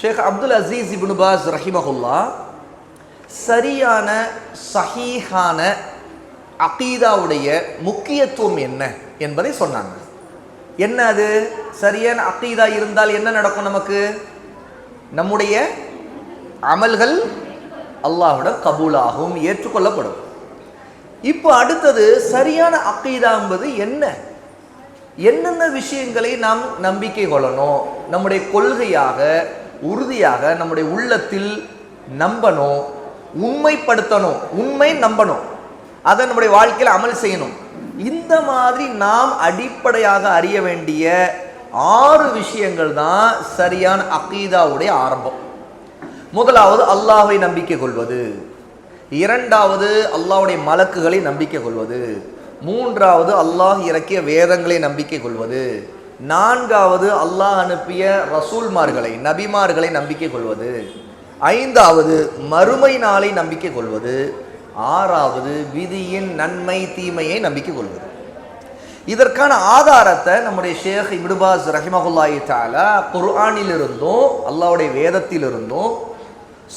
Sheikh Abdul Aziz ibn Baz ரஹிமஹுல்லா சரியான சஹீஹான அகீதாவுடைய முக்கியத்துவம் என்ன என்பதை சொன்னாங்க. என்ன அது? சரியான அகீதா இருந்தால் என்ன நடக்கும் நமக்கு? நம்முடைய அமல்கள் அல்லாஹுடன் கபூலாகும் ஏற்றுக்கொள்ளப்படும். இப்போ அடுத்தது சரியான அக்கீதா என்பது என்ன? என்னென்ன விஷயங்களை நாம் நம்பிக்கை கொள்ளணும்? நம்முடைய கொள்கையாக உறுதியாக நம்முடைய உள்ளத்தில் நம்பணும் உண்மைப்படுத்தணும் உண்மை நம்பணும். அதை நம்முடைய வாழ்க்கையில் அமல் செய்யணும். இந்த மாதிரி நாம் அடிப்படையாக அறிய வேண்டிய ஆறு விஷயங்கள் தான் சரியான அகீதாவுடைய ஆரம்பம். முதலாவது அல்லாஹை நம்பிக்கை கொள்வது. இரண்டாவது அல்லாஹுடைய மலக்குகளை நம்பிக்கை கொள்வது. மூன்றாவது அல்லாஹ் இறக்கிய வேதங்களை நம்பிக்கை கொள்வது. நான்காவது அல்லாஹ் அனுப்பிய ரசூல்மார்களை நபிமார்களை நம்பிக்கை கொள்வது. ஐந்தாவது மறுமை நாளை நம்பிக்கை கொள்வது. ஆறாவது விதியின் நன்மை தீமையை நம்பிக்கை கொள்வது. இதற்கான ஆதாரத்தை நம்முடைய ஷேக் இப்னுபாஸ் ரஹிமகுல்லாயி தாலா குர்ஆனிலிருந்தும் அல்லாஹ்வுடைய வேதத்திலிருந்தும்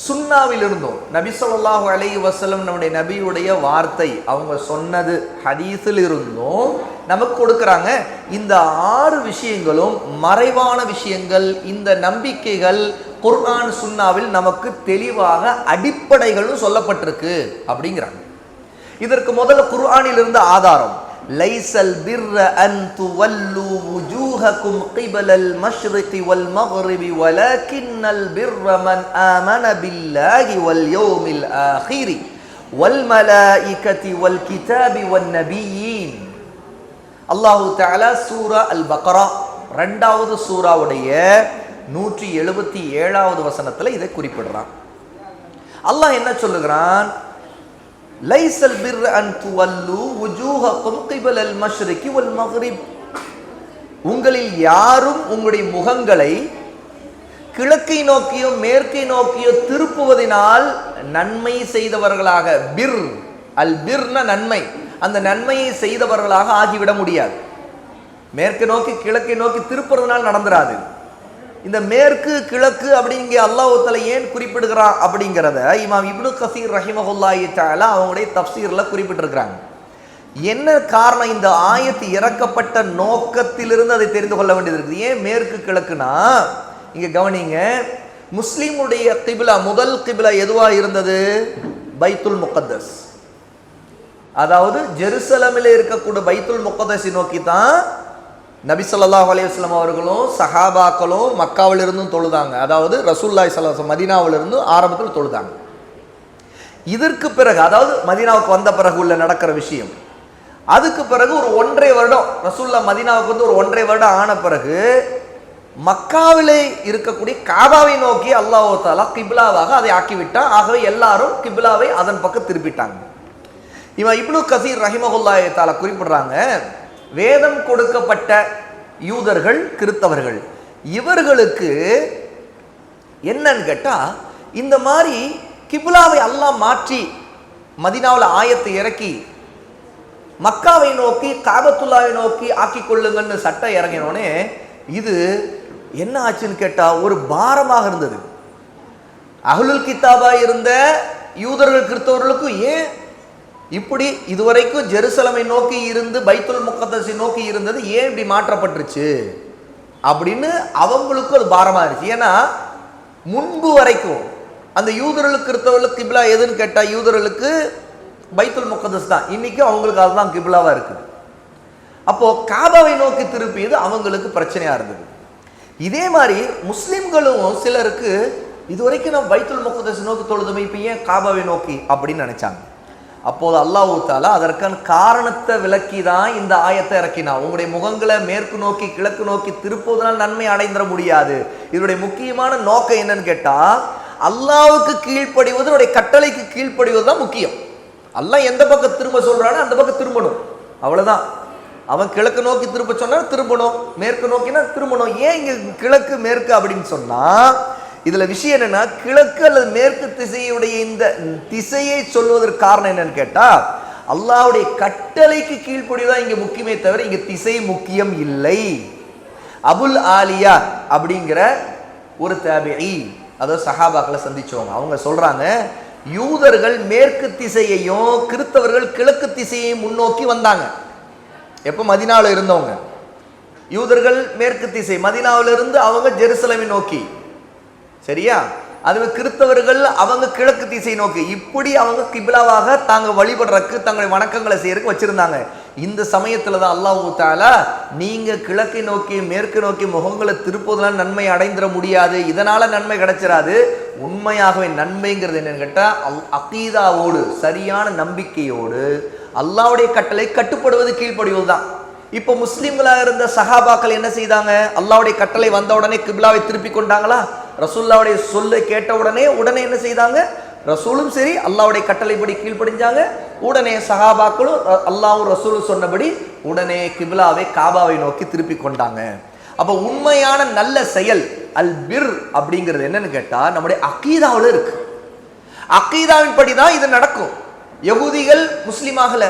சுன்னாவிலிருந்தும். நபி சொல்லாஹு அலை வசலம் நம்முடைய நபியுடைய வார்த்தை அவங்க சொன்னது ஹதீஸில் இருந்தும் நமக்கு கொடுக்குறாங்க. இந்த ஆறு விஷயங்களும் மறைவான விஷயங்கள் இந்த நம்பிக்கைகள் குர்ஆன் சுன்னாவில் நமக்கு தெளிவாக அடிப்படைகளும் சொல்லப்பட்டிருக்கு அப்படிங்கிறாங்க. இதற்கு முதல்ல குர்ஆனில் இருந்த ஆதாரம். லைசல் பிர்ர அன் துவல்லு வுஜூஹக்கும் கிபலல் மஷ்ரிகி வல் மக்ரிபி வலக்கின்னல் பிர்ர மன் ஆமன பில்லாஹி வல் யௌமில் ஆஹிரி வல் மலாயிகதி வல் கிதாபி வன் நபியீன். அல்லாஹு தஆலா சூரா அல் பக்ரா ரெண்டாவது சூராவுடைய நூற்றி எழுபத்தி ஏழாவது வசனத்தில் இதை குறிப்பிடுறான். அல்லாஹ் என்ன சொல்லுகிறான்? லைசல் பிர் أن تولوا وجوهكم قبل المشرق والمغرب உங்களில் யாரும் உங்களுடைய முகங்களை கிழக்கை நோக்கியோ மேற்கை நோக்கியோ திருப்புவதினால் நன்மை செய்தவர்களாக பிர் அல் பிர்ன நன்மை. அந்த நன்மையை செய்தவர்களாக ஆகிவிட முடியாது. மேற்கு நோக்கி கிழக்கை நோக்கி திருப்புறதுனால் நடந்துராது. இந்த மேற்கு கிழக்கு அப்படிங்க அல்லாஹுத்தல ஏன் குறிப்பிடுகிறான் அப்படிங்கிறத இமாம் இப்னு கசீர் ரஹிமஹுல்லாயி தாலா அவங்களுடைய தப்சீரில் குறிப்பிட்டிருக்கிறாங்க. என்ன காரணம் இந்த ஆயத்து இறக்கப்பட்ட நோக்கத்திலிருந்து அதை தெரிந்து கொள்ள வேண்டியது இருக்குது? ஏன் மேற்கு கிழக்குனா இங்கே கவனிங்க முஸ்லீமுடைய கிபிலா முதல் கிபிலா எதுவாக இருந்தது? பைத்துல் முகத்தஸ் அதாவது ஜெருசலமில் இருக்கக்கூடிய பைத்துல் முகதஸை நோக்கி தான் நபிசல்லாஹ் ஸல்லல்லாஹு அவர்களும் சஹாபாக்களும் மக்காவிலிருந்தும் தொழுதாங்க. அதாவது ரசூல்லாய் சல்லாஹ் மதீனாவிலிருந்து ஆரம்பத்தில் தொழுதாங்க. இதற்கு பிறகு அதாவது மதீனாவுக்கு வந்த பிறகு உள்ள நடக்கிற விஷயம். அதுக்கு பிறகு ஒரு ஒன்றரை வருடம் ரசூல்லா மதீனாவுக்கு வந்து ஒரு ஒன்றரை வருடம் ஆன பிறகு மக்காவிலே இருக்கக்கூடிய காபாவை நோக்கி அல்லாஹ் தாலா கிப்லாவாக அதை ஆக்கிவிட்டான். ஆகவே எல்லாரும் கிப்லாவை அதன் பக்கம் திருப்பிட்டாங்க. இவன் இப்னு கசீர் ரஹிமகுல்லாய் தாலா குறிப்பிடுறாங்க வேதம் கொடுக்கப்பட்ட யூதர்கள் கிறித்தவர்கள். இவர்களுக்கு என்னன்னு கேட்டால் இந்த மாதிரி கிபுலாவை அல்லாஹ் மாற்றி மதினாவில் ஆயத்தை இறக்கி மக்காவை நோக்கி காபத்துல்லாவை நோக்கி ஆக்கி கொள்ளுங்கன்னு சட்டம் இறங்கினோடனே இது என்ன ஆச்சுன்னு கேட்டால் ஒரு பாரமாக இருந்தது. அகலுல் கித்தாபா இருந்த யூதர்கள் கிறிஸ்தவர்களுக்கும் ஏன் இப்படி இதுவரைக்கும் ஜெருசலமை நோக்கி இருந்து பைத்துல் முக்கத்தசை நோக்கி இருந்தது ஏன் இப்படி மாற்றப்பட்டுருச்சு? அப்படின்னு அவங்களுக்கும் அது பாரமா இருந்துச்சு. ஏன்னா முன்பு வரைக்கும் அந்த யூதர்களுக்கு கிறிஸ்தவர்களுக்கு கிபிலா எதுன்னு கேட்டால் யூதர்களுக்கு பைத்துல் முக்கதஸ் தான். இன்னைக்கு அவங்களுக்கு அதுதான் கிப்லாவா இருக்குது. அப்போ காபாவை நோக்கி திருப்பியது அவங்களுக்கு பிரச்சனையா இருந்தது. இதே மாதிரி முஸ்லிம்களும் சிலருக்கு இதுவரைக்கும் நம்ம பைத்துல் முக்கதஸ் நோக்கி தொழுதுமே இப்போ ஏன் காபாவை நோக்கி? அப்படின்னு நினைச்சாங்க. அப்போது அல்லாஹ் தாலா அதற்கான காரணத்தை விளக்கி தான் இந்த ஆயத்தை இறக்கினான். உங்களுடைய முகங்களை மேற்கு நோக்கி கிழக்கு நோக்கி திருப்புவதனால் நன்மை அடைந்துட முடியாது. இதனுடைய முக்கியமான நோக்கம் என்னன்னு கேட்டால் அல்லாவுக்கு கீழ்ப்படிவது கட்டளைக்கு கீழ்ப்படிவது தான் முக்கியம். அல்லாஹ் எந்த பக்கம் திரும்ப சொல்கிறானோ அந்த பக்கம் திரும்பணும். அவ்வளோதான் அவன் கிழக்கு நோக்கி திரும்ப சொன்னால் திரும்பணும் மேற்கு நோக்கினா திரும்பணும். ஏன் இங்கே கிழக்கு மேற்கு அப்படின்னு சொன்னால் இதில் விஷயம் என்னென்னா கிழக்கு அல்லது மேற்கு திசையுடைய இந்த திசையை சொல்வதற்கு காரணம் என்னன்னு கேட்டால் அல்லாவுடைய கட்டளைக்கு கீழ்ப்படிதான் இங்கே முக்கியமே தவிர இங்கே திசை முக்கியம் இல்லை. அபுல் ஆலியா அப்படிங்கிற ஒரு தாபிஇ அதாவது சஹாபாக்களை சந்திச்சவங்க. அவங்க சொல்கிறாங்க யூதர்கள் மேற்கு திசையையும் கிறிஸ்தவர்கள் கிழக்கு திசையையும் முன்னோக்கி வந்தாங்க. எப்போ? மதினாவில் இருந்தவங்க. யூதர்கள் மேற்கு திசை மதினாவிலிருந்து அவங்க ஜெருசலமை நோக்கி. சரியா? அதுவே கிறிஸ்தவர்கள் அவங்க கிழக்கு திசை நோக்கி. இப்படி அவங்க கிபிலாவாக தாங்க வழிபடுறக்கு தங்களுடைய வணக்கங்களை செய்யறதுக்கு வச்சிருந்தாங்க. இந்த சமயத்துல தான் அல்லாஹ் தாலா நீங்க கிழக்கை நோக்கி மேற்கு நோக்கி முகங்களை திருப்புவதெல்லாம் நன்மை அடைந்திட முடியாது. இதனால நன்மை கிடைச்சிடாது உண்மையாகவே நன்மைங்கிறது என்னன்னு கேட்டா அல் அகீதாவோடு சரியான நம்பிக்கையோடு அல்லாவுடைய கட்டளை கட்டுப்படுவது கீழ்ப்படிவது தான். இப்போ முஸ்லீம்களாக இருந்த சஹாபாக்கள் என்ன செய்தாங்க? அல்லாவுடைய கட்டளை வந்த உடனே கிபிலாவை திருப்பி கொண்டாங்களா? ரசூல்லாவுடைய சொல்லை கேட்ட உடனே உடனே என்ன செய்தாங்க? ரசூலும் சரி அல்லாவுடைய கட்டளைப்படி கீழ்ப்படிஞ்சாங்க. உடனே சஹாபாக்களும் அல்லாவும் ரசூலும் சொன்னபடி உடனே கிபிலாவை காபாவை நோக்கி திருப்பி கொண்டாங்க. அப்போ உண்மையான நல்ல செயல் அல் பிர் அப்படிங்கிறது என்னன்னு கேட்டால் நம்முடைய அக்கீதாவில் இருக்கு. அக்கீதாவின் படி தான் இது நடக்கும். யகுதிகள் முஸ்லீம் ஆகல.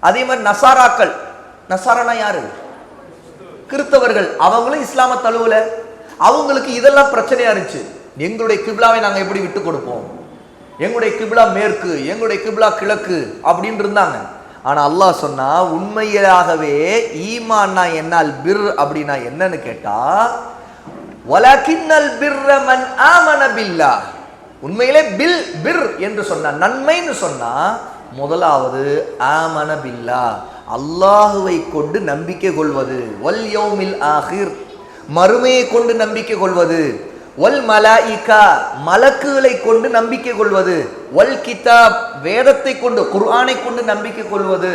அதே மாதிரி நசாராக்கள். நசாரானா யாரு? கிறிஸ்தவர்கள். அவங்களும் இஸ்லாம தழுவலை. அவங்களுக்கு இதெல்லாம் பிரச்சனையா இருந்துச்சு. எங்களுடைய கிப்லாவை நாங்கள் எப்படி விட்டு கொடுப்போம்? எங்களுடைய கிப்லா மேற்கு எங்களுடைய கிப்லா கிழக்கு அப்படின்னு இருந்தாங்க. ஆனால் அல்லாஹ் சொன்னா உண்மையாகவே ஈமான்னா என்னால் பிர் அப்படின்னா என்னன்னு கேட்டா வலக்கின்னல் பிர்ர ஆமன உண்மையிலே பில் பிர் என்று சொன்னா நன்மைன்னு சொன்னா முதலாவது ஆமன பில்லா. அல்லாஹுவை கொண்டு நம்பிக்கை கொள்வது. வல் யௌமில் ஆஹிர். மறுமையை கொண்டு நம்பிக்கை கொள்வது. வல் மலாயிகா மலக்குகளை கொண்டு நம்பிக்கை கொள்வது. ஒல் கிதாப் வேதத்தை கொண்டு குர்ஆனை கொண்டு நம்பிக்கை கொள்வது.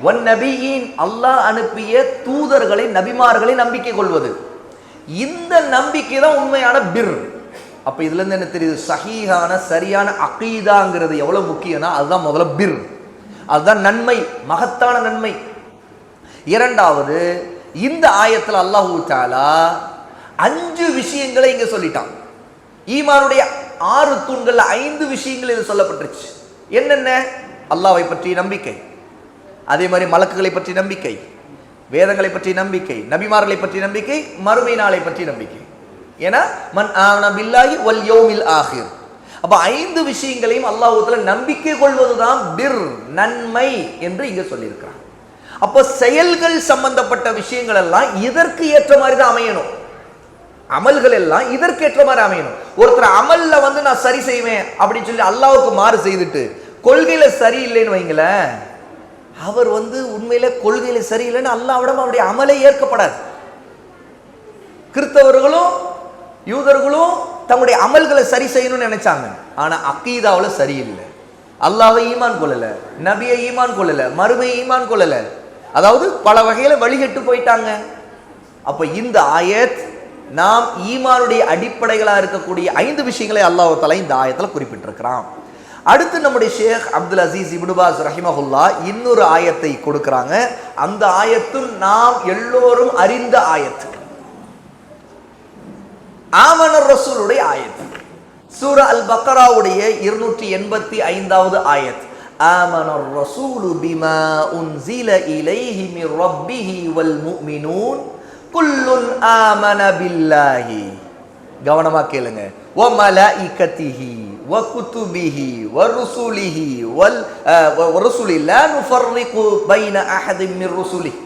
வன் நபியின் அல்லாஹ் அனுப்பிய தூதர்களை நபிமார்களை நம்பிக்கை கொள்வது. இந்த நம்பிக்கை தான் உண்மையான பிர். அப்ப இதுல இருந்து என்ன தெரியுது? சஹீஹான சரியான அகீதாங்கிறது எவ்வளவு முக்கியம்னா அதுதான் முதல்ல பிர். அதுதான் நன்மை மகத்தான நன்மை. இரண்டாவது இந்த ஆயத்தில் அல்லாஹூ தாலா அஞ்சு விஷயங்களை இங்க சொல்லிட்டான். ஈமானுடைய ஆறு தூண்களில் ஐந்து விஷயங்கள் இது சொல்லப்பட்டுருச்சு. என்னென்ன? அல்லாவை பற்றி நம்பிக்கை. அதே மாதிரி மலக்குகளை பற்றி நம்பிக்கை வேதங்களை பற்றி நம்பிக்கை நபிமார்களை பற்றி நம்பிக்கை மறுமை நாளை பற்றி நம்பிக்கை. ஏன்னா மன் ஆன பில்லாஹி வல் யௌமில் ஆஹிர். அப்ப ஐந்து விஷயங்களையும் அல்லாஹ்வுல நம்பிக்கை கொள்வதுதான் பிர் நன்மை என்று இங்க சொல்லியிருக்கிறான். அப்போ செயல்கள் சம்பந்தப்பட்ட விஷயங்கள் எல்லாம் இதற்கு ஏற்ற மாதிரி தான் அமையணும். அமல்கள் எல்லாம் இதற்கு ஏற்ற மாதிரி அமையணும். ஒருத்தர் அமல்ல வந்து நான் சரி செய்வேன் அப்படின்னு சொல்லி அல்லாவுக்கு மாறு செய்துட்டு கொள்கையில சரியில்லைன்னு வைங்களேன் அவர் வந்து உண்மையில கொள்கையில சரியில்லைன்னு அல்லாவிடம் அவருடைய அமலை ஏற்கப்படாது. கிறிஸ்தவர்களும் யூதர்களும் தங்களுடைய அமல்களை சரி செய்யணும்னு நினைச்சாங்க. ஆனா அக்கீதாவில் சரியில்லை அல்லாவை ஈமான் கொள்ளல நபியை ஈமான் கொள்ளல மறுமையை ஈமான் கொள்ளல. அதாவது பல வகையில் வழிகட்டு போயிட்டாங்க. அப்போ இந்த ஆயத் நாம் ஈமானுடைய அடிப்படைகளாக இருக்கக்கூடிய ஐந்து விஷயங்களை அல்லாஹால இந்த ஆயத்தில் குறிப்பிட்டிருக்கிறான். அடுத்து நம்முடைய ஷேக் அப்துல் அசீஸ் இப்னுபாஸ் ரஹிமஹுல்லா இன்னொரு ஆயத்தை கொடுக்குறாங்க. அந்த ஆயத்தும் நாம் எல்லோரும் அறிந்த ஆயத்து ஆமனர் ரசூலுடைய ஆயத். சூர அல் பக்கராவுடைய இருநூற்றி எண்பத்தி ஐந்தாவது ஆயத். ஆமனர் ரசூலு பிமா உன்சில இலைஹி மிர் ரப்பிஹி வல் முஃமினூன் குல்லுன் ஆமன பில்லாஹி. கவனமா கேளுங்க. வ மலாயிகத்திஹி வ குதுபிஹி வ ருசுலிஹி வல் வ ருசுலி லா நுஃபர்ரிகு பைன அஹதின் மிர் ருசுலிஹி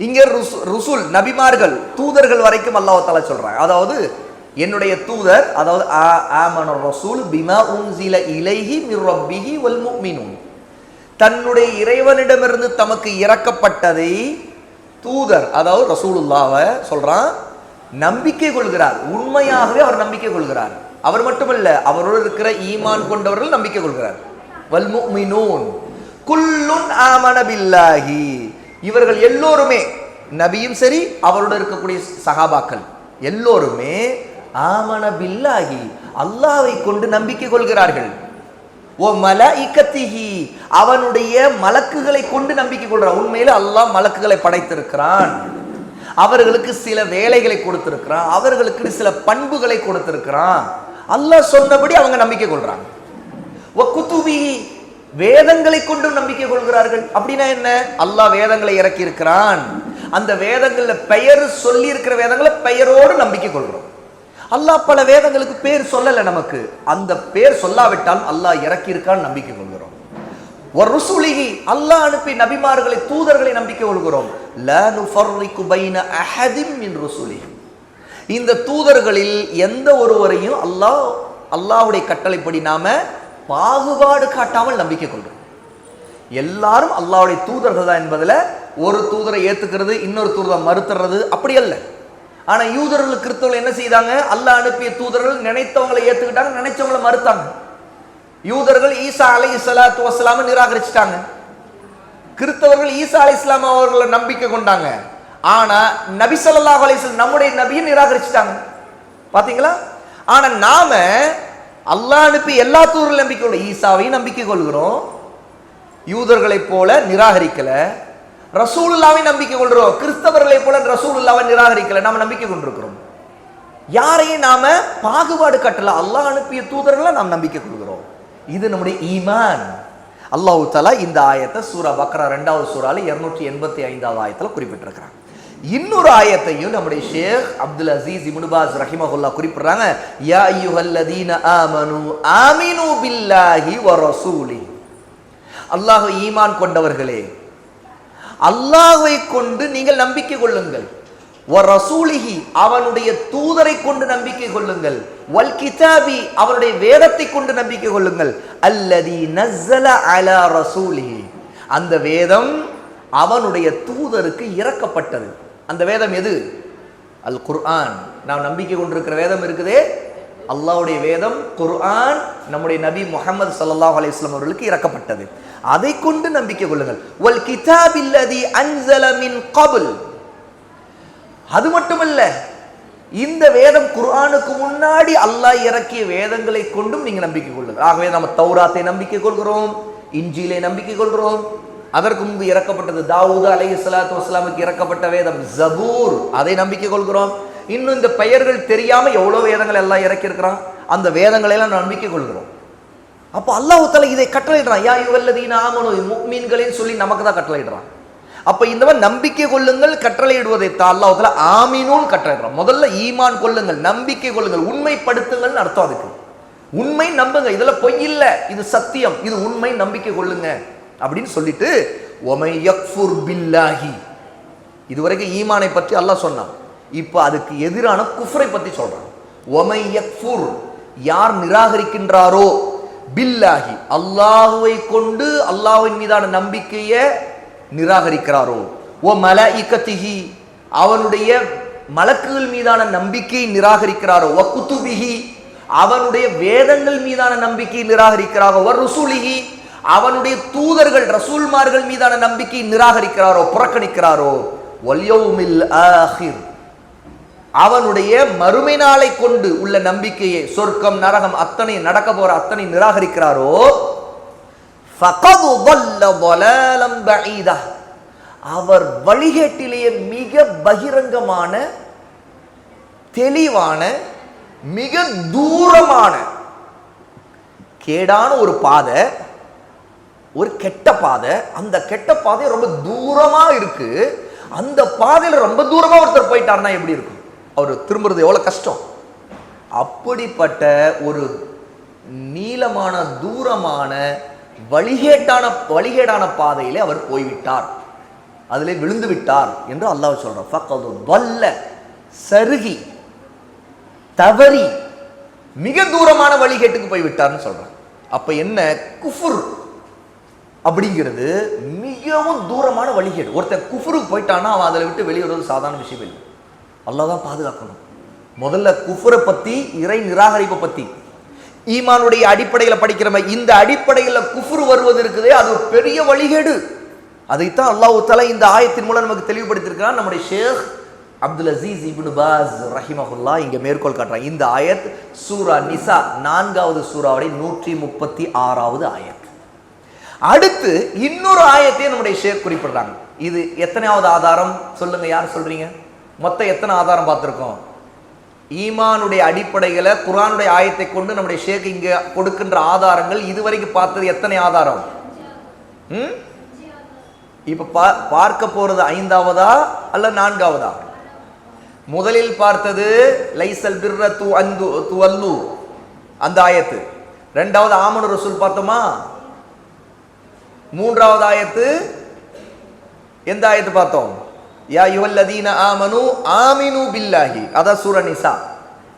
இங்க ருசு- ருசுல் நபிமார்கள் தூதர்கள் வரைக்கும் அல்லாஹ் தஆலா சொல்றாங்க. அதாவது என்னுடைய தூதர் அதாவது ஆ- ஆமன ரசூல் பிமா உன்சில இலைஹி மிர்ரப்பிஹி வல் முஃமினூன் தன்னுடைய இறைவனிடமிருந்து தமக்கு இறக்கப்பட்டதை தூதர் அதாவது ரசூலுல்லாவை சொல்கிறான் நம்பிக்கை கொள்கிறார். உண்மையாகவே அவர் நம்பிக்கை கொள்கிறார். அவர் மட்டுமல்ல அவரோடு இருக்கிற ஈமான் கொண்டவர்கள் நம்பிக்கை கொள்கிறார். வல் முஃமினூன் குல்லுன் ஆமன பில்லாஹி. இவர்கள் எல்லோருமே நபியும் சரி அவரோட இருக்கக்கூடிய சகாபாக்கள் எல்லோருமே ஆமன பில்லாஹி அல்லாவை கொண்டு நம்பிக்கை கொள்கிறார்கள். ஓ மல இக்கத்திகி அவனுடைய மலக்குகளை கொண்டு நம்பிக்கை கொள்றான் உண்மையில அல்லாஹ் மலக்குகளை படைத்திருக்கிறான். அவர்களுக்கு சில வேலைகளை கொடுத்திருக்கிறான். அவர்களுக்கு சில பண்புகளை கொடுத்திருக்கிறான். அல்லாஹ் சொன்னபடி அவங்க நம்பிக்கை கொள்றாங்க. ஒ வேதங்களை கொண்டும் நம்பிக்கை கொள்கிறார்கள். அப்படின்னா என்ன? அல்லாஹ் வேதங்களை இறக்கி இருக்கிறான் அந்த வேதங்கள்ல பெயர் சொல்லி இருக்கிற வேதங்களை பெயரோடு நம்பிக்கை கொள்றோம். அல்லாஹ் பல வேதங்களுக்கு பேர் சொல்லலை நமக்கு. அந்த பேர் சொல்லாவிட்டால் அல்லாஹ் இறக்கி இருக்கான்னு நம்பிக்கை கொள்கிறோம். ஒரு ருசுலிகி அல்லாஹ் அனுப்பி நபிமார்களை தூதர்களை நம்பிக்கை கொள்கிறோம். லா நுஃபர்ரிகு பைன அஹதிம் மின் ருசுலிஹி. இந்த தூதர்களில் எந்த ஒருவரையும் அல்லாஹ் அல்லாஹுடைய கட்டளைப்படி நாம பாகுபாடு காட்டாமல் நம்பிக்கை கொள்கிறோம். எல்லாரும் அல்லாவுடைய தூதர்கள் தான் என்பதில் ஒரு தூதரை ஏற்றுக்கிறது இன்னொரு தூதரை மறுத்துறது அப்படி அல்ல. ஆனா யூதர்கள் கிறிஸ்தவர்கள் என்ன செய்தாங்க? அல்லாஹ் அனுப்பிய தூதர்கள் நினைத்தவங்களை ஏத்துக்கிட்டாங்க நினைச்சவங்களை மறுத்தாங்க. யூதர்கள் ஈசா அலை இஸ்லாத்து வசலாம நிராகரிச்சிட்டாங்க. கிறிஸ்தவர்கள் ஈசா அலை இஸ்லாம் அவர்களை நம்பிக்கை கொண்டாங்க. ஆனா நபி ஸல்லல்லாஹு நம்முடைய நபியை நிராகரிச்சிட்டாங்க. பாத்தீங்களா? ஆனா நாம அல்லாஹ் அனுப்பி எல்லா தூரில் நம்பிக்கை ஈசாவையும் நம்பிக்கை கொள்கிறோம். யூதர்களைப் போல நிராகரிக்கலை. ரசூலுல்லாவை நம்பிக்கை கொள்கிறோம் கிறிஸ்தவர்களைப் போல ரசூலுல்லாவை நிராகரிக்கல. நாம நம்பிக்கை கொண்டிருக்கிறோம். யாரையும் நாம பாகுபாடு கட்டல. அல்லாஹ் அனுப்பிய தூதர்களை நாம் நம்பிக்கை கொள்கிறோம். இது நம்முடைய ஈமான். அல்லாஹ் தலா இந்த ஆயத்தை சூரா பக்ரா ரெண்டாவது சூறால இருநூற்றி எண்பத்தி ஐந்தாவது ஆயத்தில் குறிப்பிட்டிருக்கிறாங்க இன்னொரு ஆயத்தையும் நம்முடைய ஷேக் அப்துல் அசீஸ் இமுனுபாஸ் ரஹிமஹுல்லா குறிப்பிடுறாங்க. யா யுஹல்லதீன ஆமனு ஆமினு பில்லாஹி வ ரசூலி. அல்லாஹ் ஈமான் கொண்டவர்களே அல்லாஹை கொண்டு நீங்கள் நம்பிக்கை கொள்ளுங்கள். வ ரசூலிஹி அவனுடைய தூதரை கொண்டு நம்பிக்கை கொள்ளுங்கள். வல் கிதாபி அவனுடைய வேதத்தை கொண்டு நம்பிக்கை கொள்ளுங்கள். அல்லதி நஸ்ஸல அலா ரசூலிஹி. அந்த வேதம் அவனுடைய தூதருக்கு இறக்கப்பட்டது. அந்த வேதம் எது? அல் குர்ஆன். நாம் நம்பிக்கை கொண்டிருக்கிற வேதம் இருக்குதே. அல்லாஹ்வுடைய வேதம் குர்ஆன் நம்முடைய நபி முகமது சல்லாஹ் அலைஹி அவர்களுக்கு இறக்கப்பட்டது. அதை கொண்டு நம்பிக்கை கொள்ளுங்கள். வல் கிதாபில்லதி அன்ஸல கபுல் அது மட்டுமல்ல இந்த வேதம் குர்ஆனுக்கு முன்னாடி அல்லாஹ் இறக்கிய வேதங்களை கொண்டும் நீங்க நம்பிக்கை கொள்ளுங்கள். ஆகவே நம்ம தௌராத்தை நம்பிக்கை கொள்கிறோம் இஞ்சியிலே நம்பிக்கை கொள்கிறோம். அதற்கு முன்பு இறக்கப்பட்டது தாவூத் அலை இஸ்லாத்து வஸ்லாமுக்கு இறக்கப்பட்ட வேதம் ஜபூர். அதை நம்பிக்கை கொள்கிறோம். இன்னும் இந்த பெயர்கள் தெரியாமல் எவ்வளோ வேதங்கள் எல்லாம் இறக்கியிருக்கிறான்? அந்த வேதங்களை எல்லாம் நம்பிக்கை கொள்கிறோம். அப்போ அல்லாஹ் இதை கட்டளையிடுறான். யா யுவல்லதீன ஆமனு முஃமின்களின்னு சொல்லி நமக்கு தான் கட்டளையிடுறான். அப்போ இந்த மாதிரி நம்பிக்கை கொள்ளுங்கள் கட்டளையிடுவதை தான் அல்லாஹ் ஆமீனும் கட்டளையிடுறான். முதல்ல ஈமான் கொள்ளுங்கள் நம்பிக்கை கொள்ளுங்கள் உண்மைப்படுத்துங்கள்னு அர்த்தம் அதுக்கு. உண்மை நம்புங்க இதுல பொய் இல்ல இது சத்தியம் இது உண்மை நம்பிக்கை கொள்ளுங்க அப்படின்னு சொல்லிட்டு ஒமை யக்ஃபுர் பில்லாஹி. இதுவரைக்கும் ஈமானை பற்றி அல்லாஹ் சொன்னான். இப்போ அதுக்கு எதிரான குஃப்ரை பற்றி சொல்கிறான் ஒமை யார் நிராகரிக்கின்றாரோ பில்லாஹி அல்லாஹுவை கொண்டு அல்லாஹின் மீதான நம்பிக்கையை நிராகரிக்கிறாரோ. ஓ மல இக்கத்திகி அவனுடைய மலக்குகள் மீதான நம்பிக்கையை நிராகரிக்கிறாரோ. ஓ குத்துபிகி அவனுடைய வேதங்கள் மீதான நம்பிக்கையை நிராகரிக்கிறாரோ. ஓ ருசுலிஹி அவனுடைய தூதர்கள் ரசூல்மார்கள் மீதான நம்பிக்கையை நிராகரிக்கிறாரோ புறக்கணிக்கிறாரோ. ஒல்யோமில் ஆஹிர் அவனுடைய மறுமை நாளை கொண்டு உள்ள நம்பிக்கையை சொர்க்கம் நரகம் அத்தனை நடக்க போற அத்தனை நிராகரிக்கிறாரோ? அவர் வழிகேட்டிலேயே மிக பகிரங்கமான தெளிவான மிக தூரமான கேடான ஒரு பாதை ஒரு கெட்ட பாதை. அந்த கெட்ட பாதை ரொம்ப தூரமா இருக்கு. அந்த பாதையில் ரொம்ப தூரமா ஒருத்தர் போயிட்டாருன்னா எப்படி இருக்கும்? அவர் திரும்புறது எவ்வளோ கஷ்டம்? அப்படிப்பட்ட ஒரு நீளமான தூரமான வழிகேட்டான வழிகேடான பாதையிலே அவர் போய்விட்டார். அதிலே விழுந்து விட்டார் என்று அல்லாஹ் சொல்கிறார் ஃபக்கது வல்ல சருகி தவறி மிக தூரமான வழிகேட்டுக்கு போய் விட்டார்னு அப்போ என்ன? குஃபுர் அப்படிங்கிறது மிகவும் தூரமான வழிகேடு. ஒருத்தன் குஃபுருக்கு போயிட்டான்னா அவன் அதில் விட்டு வெளியே வருவது சாதாரண விஷயம் இல்லை. அல்லாஹ் தான் பாதுகாக்கணும். முதல்ல குஃபரை பத்தி இறை நிராகரிப்பை பத்தி. ஈமானுடைய அடிப்படையில் படிக்கிறம இந்த அடிப்படையில் குஃபுர் வருவது இருக்குதே அது ஒரு பெரிய வழிகேடு. அதைத்தான் அல்லாஹு தஆலா இந்த ஆயத்தின் மூலம் நமக்கு தெளிவுபடுத்தியிருக்கிறான். நம்முடைய Sheikh Abdul Aziz ibn Baz ரஹிமஹுல்லா இங்கே மேற்கோள் காட்டுறான் இந்த ஆயத் சூரா நிசா நான்காவது சூறாவுடைய நூற்றி முப்பத்தி ஆறாவது ஆயத். அடுத்து இன்னொரு ஆயத்தையும் நம்முடைய ஷேக் குறிப்பிடுறாங்க. இது எத்தனையாவது ஆதாரம்? சொல்லுங்க யார் சொல்றீங்க? மொத்தம் எத்தனை ஆதாரம் பார்த்துருக்கோம்? ஈமானுடைய அடிப்படைகளை குரானுடைய ஆயத்தை கொண்டு நம்முடைய ஷேக் இங்கே கொடுக்கின்ற ஆதாரங்கள் இதுவரைக்கும் பார்த்தது எத்தனை ஆதாரம்? ம்? இப்போ பா- பார்க்க போகிறது ஐந்தாவதா அல்ல நான்காவதா? முதலில் பார்த்தது லைசல் பிர்ர து அந்து துவல்லு அந்த ஆயத்து. ரெண்டாவது ஆமனு ரசூல் பார்த்தோமா? மூன்றாவது ஆயத்து. எந்த ஆயத்து பார்த்தோம்? யா யுவல்லதீன ஆமனு ஆமினு பில்லாஹி. அதான் சூரனிசா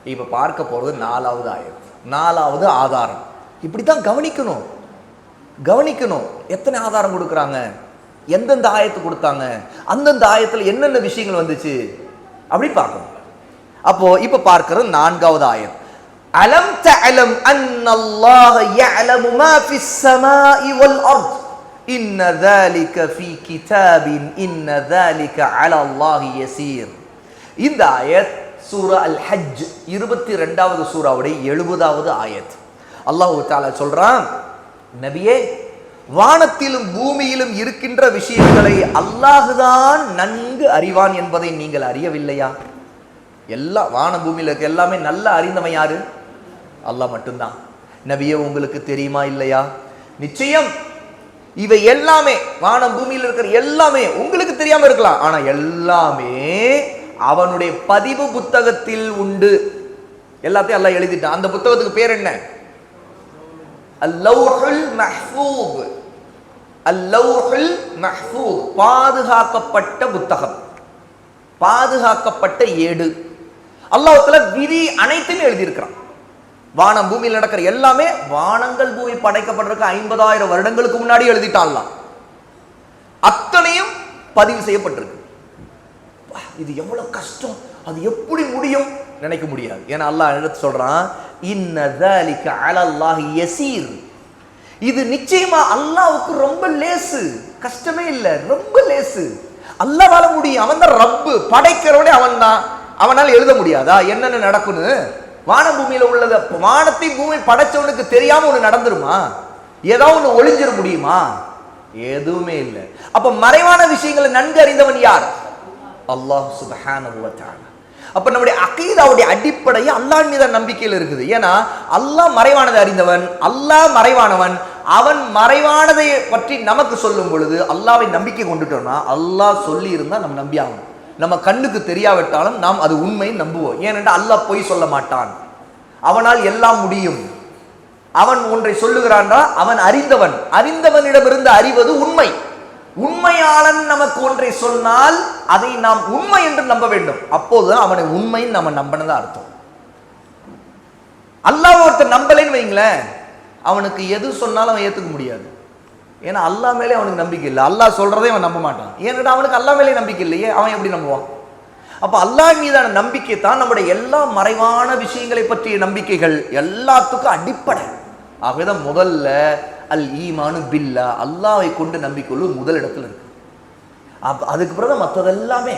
இப்போ இப்ப பார்க்க போறது நாலாவது ஆயம். நாலாவது ஆதாரம். இப்படித்தான் கவனிக்கணும். கவனிக்கணும். எத்தனை ஆதாரம் கொடுக்குறாங்க? எந்தெந்த ஆயத்து கொடுத்தாங்க? அந்தந்த ஆயத்தில் என்னென்ன விஷயங்கள் வந்துச்சு? அப்படி பார்க்கணும். அப்போ இப்ப பார்க்கிறது நான்காவது ஆயம். அலம் அலம் அன்னல்லாஹ் யஅலமு மா ஃபிஸ் ஸமாஇ வல் அர்த். இன்ன தாலிக ஃபி கிதாபின் இன்ன தாலிக அலல்லாஹி யசீர் இந்த ஆயத் சூரா அல் ஹஜ் இருபத்தி ரெண்டாவது சூறாவுடைய எழுபதாவது ஆயத். அல்லாஹ் தாலா சொல்றான் நபியே வானத்திலும் பூமியிலும் இருக்கின்ற விஷயங்களை அல்லாஹுதான் நன்கு அறிவான் என்பதை நீங்கள் அறியவில்லையா? எல்லா வான பூமியில் இருக்க எல்லாமே நல்லா அறிந்தவன் யாரு? அல்லாஹ் மட்டும்தான். நபியே உங்களுக்கு தெரியுமா இல்லையா? நிச்சயம் இவை எல்லாமே வானம் பூமியில் இருக்கிற எல்லாமே உங்களுக்கு தெரியாம இருக்கலாம். ஆனா எல்லாமே அவனுடைய பதிவு புத்தகத்தில் உண்டு. எல்லாத்தையும் எல்லாம் எழுதிட்டான். அந்த புத்தகத்துக்கு பேர் என்ன? அல்லௌஹுல் மஹ்ஃபூத் அல்லௌஹுல் மஹ்ஃபூத் பாதுகாக்கப்பட்ட புத்தகம். பாதுகாக்கப்பட்ட ஏடு. அல்லாஹத்துல விதி அனைத்தையும் எழுதியிருக்கிறான். வானம் பூமியில் நடக்கிற எல்லாமே வானங்கள் பூமி படைக்கப்பட்டிருக்க ஐம்பதாயிரம் வருடங்களுக்கு முன்னாடி எழுதிட்டான்லாம் அத்தனையும் பதிவு செய்யப்பட்டிருக்கு. இது எவ்வளவு கஷ்டம்? அது எப்படி முடியும்? நினைக்க முடியாது. ஏன்னா அல்லாஹ் எடுத்து சொல்றான்? இன்னதலிக்க அலல்லாஹ் யசீர். இது நிச்சயமா அல்லாவுக்கு ரொம்ப லேசு. கஷ்டமே இல்லை ரொம்ப லேசு. அல்லாவால முடியும். அவன் தான் ரப்பு. படைக்கிறவனே அவன் தான் அவனால் எழுத முடியாதா? என்னென்ன நடக்குன்னு? வான பூமியில் உள்ளத வானத்தை பூமி படைச்சவனுக்கு தெரியாம ஒன்று நடந்துருமா? ஏதாவது ஒன்று ஒளிஞ்சிட முடியுமா? எதுவுமே இல்லை. அப்ப மறைவான விஷயங்களை நன்கு அறிந்தவன் யார்? அல்லாஹ் சுபஹான வ அப்ப நம்முடைய அகீதாவுடைய அடிப்படையே அல்லாஹ் மீதான நம்பிக்கையில் இருக்குது. ஏன்னா அல்லாஹ் மறைவானதை அறிந்தவன் அல்லாஹ் மறைவானவன் அவன் மறைவானதை பற்றி நமக்கு சொல்லும் பொழுது அல்லாவை நம்பிக்கை கொண்டுட்டோம்னா அல்லாஹ் சொல்லி இருந்தா நம்ம நம்பியாகணும். நம்ம கண்ணுக்கு தெரியாவிட்டாலும் நாம் அது உண்மை நம்புவோம். ஏனென்றால் அல்லாஹ் பொய் சொல்ல மாட்டான். அவனால் எல்லாம் முடியும். அவன் ஒன்றை சொல்லுகிறான்டா அவன் அறிந்தவன். அறிந்தவனிடமிருந்து அறிவது உண்மை. உண்மையாளன் நமக்கு ஒன்றை சொன்னால் அதை நாம் உண்மை என்று நம்ப வேண்டும். அப்போதுதான் அவனை உண்மைன்னு நம்ம நம்பினதா அர்த்தம். அல்லாஹ் ஒருத்தர் நம்பலைன்னு வைங்களேன் அவனுக்கு எது சொன்னாலும் அவன் ஏற்றுக்க முடியாது. ஏன்னா அல்லாஹ் மேலே அவனுக்கு நம்பிக்கை இல்லை. அல்லாஹ் சொல்கிறதே அவன் நம்ப மாட்டான். ஏன்னா அவனுக்கு அல்லாஹ் மேலே நம்பிக்கை இல்லையே? அவன் எப்படி நம்புவான்? அப்போ அல்லாஹ் மீதான நம்பிக்கை தான் நம்முடைய எல்லா மறைவான விஷயங்களை பற்றிய நம்பிக்கைகள் எல்லாத்துக்கும் அடிப்படை. ஆகவேதான் முதல்ல அல் ஈமானு பில்லா. அல்லாவை கொண்டு நம்பிக்கொள்வது முதல் இடத்துல இருக்கு. அப் அதுக்கு பிறகு மற்றதெல்லாமே.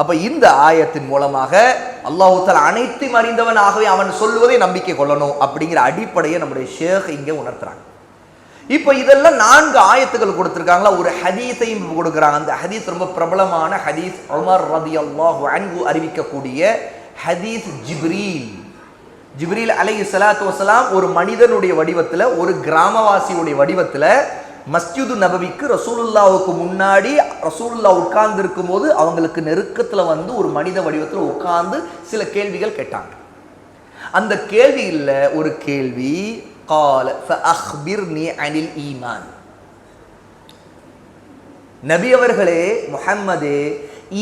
அப்போ இந்த ஆயத்தின் மூலமாக அல்லாஹ் அனைத்தையும் அறிந்தவன் ஆகவே அவன் சொல்லுவதை நம்பிக்கை கொள்ளணும் அப்படிங்கிற அடிப்படையை நம்முடைய ஷேக் இங்கே உணர்த்துறாங்க. இப்போ இதெல்லாம் நான்கு ஆயத்துகள் கொடுத்துருக்காங்களா? ஒரு ஹதீஸையும் கொடுக்குறாங்க. அந்த ஹதீஸ் ரொம்ப பிரபலமான ஹதீஸ் உமர் ரதி அல்லாஹு அன்பு அறிவிக்கக்கூடிய ஹதீஸ் ஜிப்ரீல். ஜிப்ரீல் அலை சலாத்து வசலாம் ஒரு மனிதனுடைய வடிவத்தில் ஒரு கிராமவாசியுடைய வடிவத்தில் மஸ்ஜிது நபவிக்கு ரசூலுல்லாவுக்கு முன்னாடி ரசூலுல்லா உட்கார்ந்து இருக்கும்போது அவங்களுக்கு நெருக்கத்தில் வந்து ஒரு மனித வடிவத்தில் உட்கார்ந்து சில கேள்விகள் கேட்டாங்க. அந்த கேள்வியில் ஒரு கேள்வி கால அஹ்பிர் நீ அனில் ஈமான் நபி அவர்களே முஹம்மது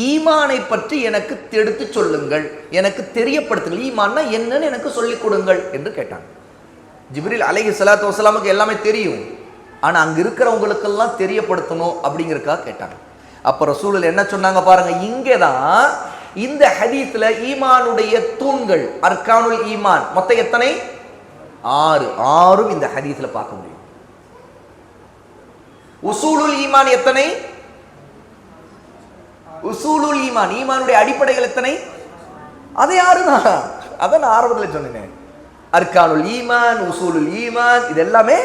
ஈமானை பற்றி எனக்கு எடுத்து சொல்லுங்கள். எனக்கு தெரியப்படுத்துங்கள். ஈமான்னா என்னன்னு எனக்கு சொல்லிக் கொடுங்கள் என்று கேட்டாங்க ஜிப்ரில் அலைஹி சலாத்து வசலாமுக்கு எல்லாமே தெரியும். ஆனால் அங்கே இருக்கிறவங்களுக்கெல்லாம் தெரியப்படுத்தணும் அப்படிங்கிறக்கா கேட்டாங்க அப்புறம் சூழல் என்ன சொன்னாங்க பாருங்க இங்கே தான் இந்த ஹதீஸில் ஈமானுடைய தூண்கள் அர்கானுல் ஈமான் மொத்தம் எத்தனை? ஆறு ஆறும் இந்த ஹதீஸில் பார்க்க முடியும். உசூலுல் ஈமான் எத்தனை? உசூலுல் ஈமான் ஈமானுடைய அடிப்படைகள் எத்தனை? அது ஆறுதான். அதை நான் ஆரம்பத்தில் சொன்னேன். அர்கானுல் ஈமான் உசூலுல் ஈமான் இது எல்லாமே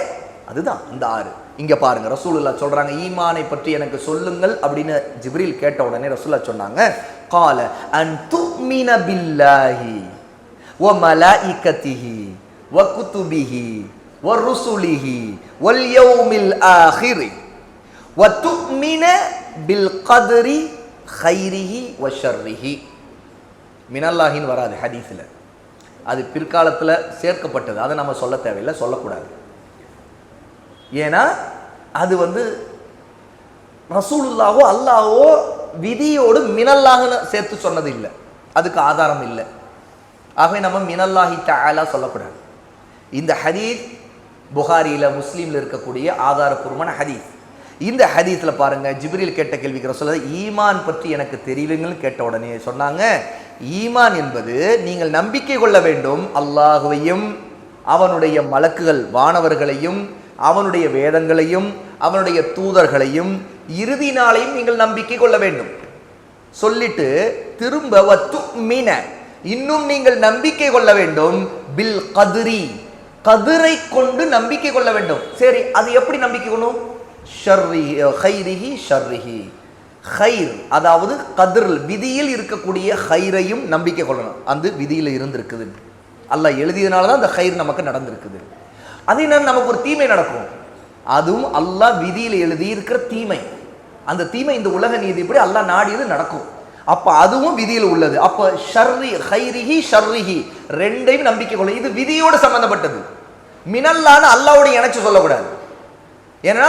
அதுதான் இந்த ஆறு. இங்க பாருங்க ரசூலுல்லா சொல்றாங்க ஈமானை பற்றி எனக்கு சொல்லுங்கள் அப்படின்னு ஜிப்ரில் கேட்ட உடனே ரசூல்லா சொன்னாங்க கால அன் துமின பில்லாஹி வ மலாயிகத்திஹி வக்குத்துபிஹி வர்ருசுலிஹி வல் யௌமில் ஆஹிரி வத்துமின பில் கதிரி ஹைரிஹி வஷர்ரிஹி மினல்லாஹின்னு வராது ஹதீஸில். அது பிற்காலத்தில் சேர்க்கப்பட்டது. அதை நம்ம சொல்ல தேவையில்லை சொல்லக்கூடாது. ஏன்னா அது வந்து ரசூலுல்லாவோ அல்லாவோ விதியோடு மினல்லாகனு சேர்த்து சொன்னது இல்லை. அதுக்கு ஆதாரம் இல்லை. ஆகவே நம்ம மினல்லாஹி தாலா சொல்லக்கூடாது. இந்த ஹதீத் புகாரியில் முஸ்லீமில் இருக்கக்கூடிய ஆதாரபூர்வமான ஹதீத் இந்த ஹதீத்தில் பாருங்க ஜிப்ரில் கேட்ட கேள்விக்கு ரசூல் ஈமான் பற்றி எனக்கு தெரியுங்கன்னு கேட்ட உடனே சொன்னாங்க. ஈமான் என்பது நீங்கள் நம்பிக்கை கொள்ள வேண்டும். அல்லாஹுவையும் அவனுடைய மலக்குகள் வானவர்களையும் அவனுடைய வேதங்களையும் அவனுடைய தூதர்களையும் இறுதி நாளையும் நீங்கள் நம்பிக்கை கொள்ள வேண்டும். சொல்லிட்டு திரும்ப வத்து மீன இன்னும் நீங்கள் நம்பிக்கை கொள்ள வேண்டும். பில் கதிரி கதிரை கொண்டு நம்பிக்கை கொள்ள வேண்டும். சரி அது எப்படி நம்பிக்கை கொள்ளும்? ஷர்ரி ஹைரிஹி ஷர்ரிஹி. ஹைர் அதாவது கதிர் விதியில் இருக்கக்கூடிய ஹைரையும் நம்பிக்கை கொள்ளணும். அந்த விதியில் இருந்திருக்குது. அல்ல எழுதியதுனால தான் அந்த ஹைர் நமக்கு நடந்திருக்குது. அதே நேரம் நமக்கு ஒரு தீமை நடக்கும். அதுவும் அல்லாஹ் விதியில் எழுதி இருக்கிற தீமை. அந்த தீமை இந்த உலக நீதிப்படி அல்லாஹ் நாடியது நடக்கும். அப்போ அதுவும் விதியில் உள்ளது. அப்போ ஷர்ரி ஹைரிஹி ஷர்ரிஹி ரெண்டையும் நம்பிக்கை கொள்ள இது விதியோடு சம்பந்தப்பட்டது. மினல்லான்னு அல்லாவோட இணைச்சு சொல்லக்கூடாது. ஏன்னா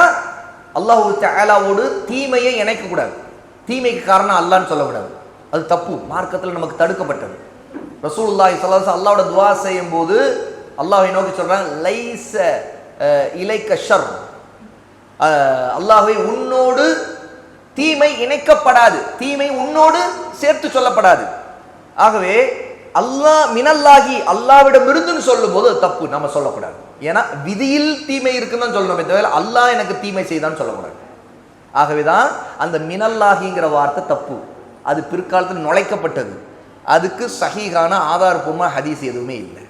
அல்லாஹு தாலாவோடு தீமையை இணைக்கக்கூடாது. தீமைக்கு காரணம் அல்லான்னு சொல்லக்கூடாது. அது தப்பு. மார்க்கத்தில் நமக்கு தடுக்கப்பட்டது. ரசூலுல்லாஹி ஸல்லல்லாஹு அல்லாவோட துவா செய்யும் போது அல்லாஹை நோக்கி சொல்றாங்க லைச இலைக்க ஷர். அல்லாஹை உன்னோடு தீமை இணைக்கப்படாது. தீமை உன்னோடு சேர்த்து சொல்லப்படாது. ஆகவே அல்லாஹ் மினல்லாகி அல்லாவிடமிருந்துன்னு சொல்லும் போது தப்பு. நம்ம சொல்லக்கூடாது. ஏன்னா விதியில் தீமை இருக்குன்னு தான் சொல்லணுமே தவிர அல்லாஹ் எனக்கு தீமை செய்தான்னு சொல்லக்கூடாது. ஆகவேதான் அந்த மினல்லாகிங்கிற வார்த்தை தப்பு. அது பிற்காலத்தில் நுழைக்கப்பட்டது. அதுக்கு சஹீகான ஆதாரபூர்வமாக ஹதீஸ் எதுவுமே இல்லை.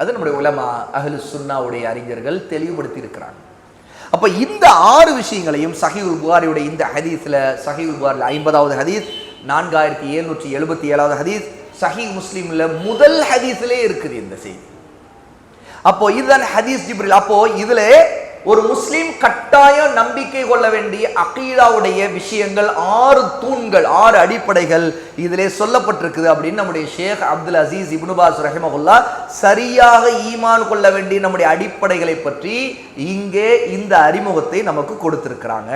அது நம்முடைய உலமா அஹ்லு சுன்னாவுடைய அறிஞர்கள் தெளிவுபடுத்தி இருக்கிறாங்க அப்போ இந்த ஆறு விஷயங்களையும் சஹிவுல் புகாரியுடைய இந்த ஹதீஸ்ல சஹிவுல் புகாரில் ஐம்பதாவது ஹதீஸ் நான்காயிரத்தி எழுநூற்றி எழுபத்தி ஏழாவது ஹதீஸ் சஹி முஸ்லீம்ல முதல் ஹதீஸ்லேயே இருக்குது இந்த செய்தி. அப்போ இதுதான் ஹதீஸ் ஜிப்ரில். அப்போ இதுல ஒரு முஸ்லீம் கட்டாயம் நம்பிக்கை கொள்ள வேண்டிய அகீதாவுடைய விஷயங்கள் ஆறு தூண்கள் ஆறு அடிப்படைகள் இதிலே சொல்லப்பட்டிருக்குது அப்படின்னு நம்முடைய ஷேக் அப்துல் அசீஸ் இப்னுபாஸ் ரஹிமகுல்லா சரியாக ஈமான் கொள்ள வேண்டிய நம்முடைய அடிப்படைகளை பற்றி இங்கே இந்த அறிமுகத்தை நமக்கு கொடுத்திருக்கிறாங்க.